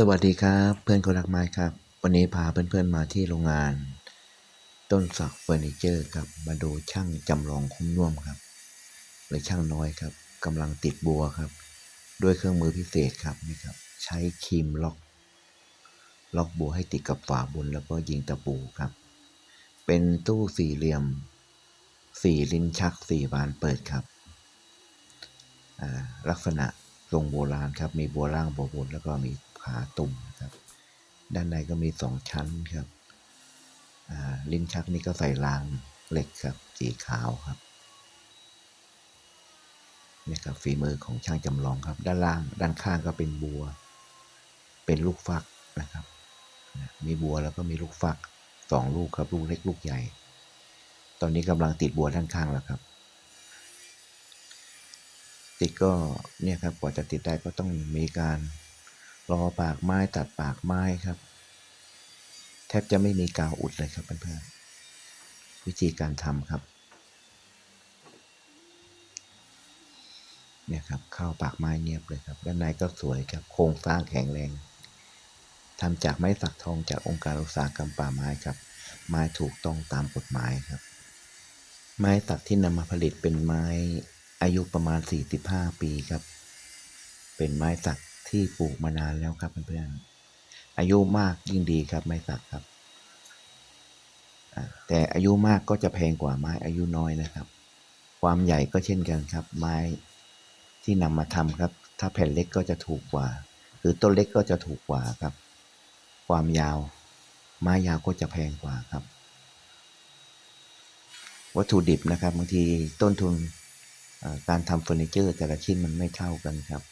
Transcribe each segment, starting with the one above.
สวัสดีครับเพื่อนคนรักไม้ครับ วันนี้พาเพื่อนๆมาที่โรงงาน ต้นสักเฟอร์นิเจอร์ครับมาดูช่างจำลองคุ้มน่วมครับหรือช่างน้อยครับกำลังติดบัวครับ ด้วยเครื่องมือพิเศษครับนี่ครับ ใช้ครีมล็อก ล็อกบัวให้ติดกับฝาบนแล้วก็ยิงตะปูครับ เป็นตู้สี่เหลี่ยมสี่ลิ้นชักสี่บานเปิดครับลักษณะทรงโบราณครับมีบัวล่างบัวบนแล้วก็มีาตุ่มครับ ด้านในก็มีสองชั้นครับลิ้นชักนี่ก็ใส่รางเหล็กครับสีขาวครับนี่ครับฝีมือของช่างจำลองครับ ด้านล่าง ด้านข้างก็เป็นบัว เป็นลูกฟักนะครับ มีบัวแล้วก็มีลูกฟักสองลูกครับ ลูกเล็กลูกใหญ่ ตอนนี้กำลังติดบัวด้านข้างแล้วครับ ติดก็เนี่ยครับกว่าจะติดได้ก็ต้องมีการ รอปากไม้ตัดปากไม้ครับ แทบจะไม่มีกาวอุดเลยครับเพื่อนๆวิธีการทำครับเนี่ยครับเข้าปากไม้เนียบเลยครับด้านในก็สวยครับโครงสร้างแข็งแรงทำจากไม้สักทองจากองค์การอุตสาหกรรมป่าไม้ครับ ไม้ถูกต้องตามกฎหมายครับ ไม้สักที่นำมาผลิตเป็นไม้อายุประมาณ 45 ปีครับ เป็นไม้สัก ที่ปลูกมานานแล้วครับเพื่อนๆอายุมากยิ่งดีครับไม้สักครับ แต่อายุมากก็จะแพงกว่าไม้อายุน้อยนะครับ ความใหญ่ก็เช่นกันครับ ไม้ที่นำมาทำครับ ถ้าแผ่นเล็กก็จะถูกกว่า หรือต้นเล็กก็จะถูกกว่าครับ ความยาว ไม้ยาวก็จะแพงกว่าครับ วัตถุดิบนะครับบางทีต้นทุนการทำเฟอร์นิเจอร์แต่ละชิ้นมันไม่เท่ากันครับ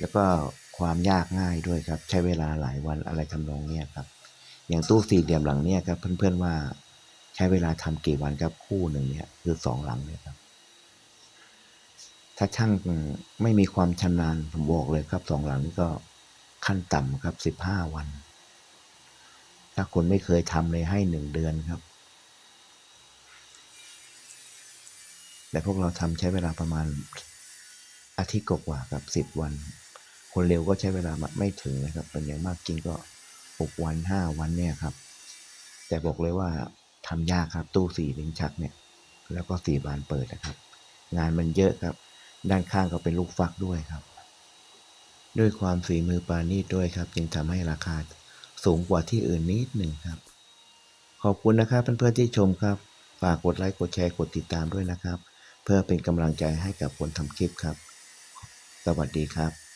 แล้วก็ความยากง่ายด้วยครับ ใช้เวลาหลายวันอะไรทำนองเนี้ยครับ อย่างตู้สี่เหลี่ยมหลังเนี้ยครับ เพื่อนๆว่าใช้เวลาทำกี่วันครับคู่หนึ่งเนี่ยคือสองหลังเนี่ยครับ ถ้าช่างไม่มีความชำนาญผมบอกเลยครับสองหลังนี้ก็ขั้นต่ำครับสิบห้าวัน ถ้าคนไม่เคยทำเลยให้หนึ่งเดือนครับ แต่พวกเราทำใช้เวลาประมาณอาทิตย์กว่ากับสิบวัน คนเร็วก็ใช้เวลาไม่ถึงนะครับเป็นอย่างมากจริงก็หกวันห้าวันเนี่ยครับ แต่บอกเลยว่าทำยากครับตู้สี่ลิ้นชักเนี่ย แล้วก็สี่บานเปิดนะครับ งานมันเยอะครับ ด้านข้างก็เป็นลูกฟักด้วยครับ ด้วยความฝีมือปาณีตด้วยครับ จึงทำให้ราคาสูงกว่าที่อื่นนิดหนึ่งครับ ขอบคุณนะครับเพื่อนๆที่ชมครับ ฝากกดไลค์กดแชร์กดติดตามด้วยนะครับ เพื่อเป็นกำลังใจให้กับคนทำคลิปครับ สวัสดีครับ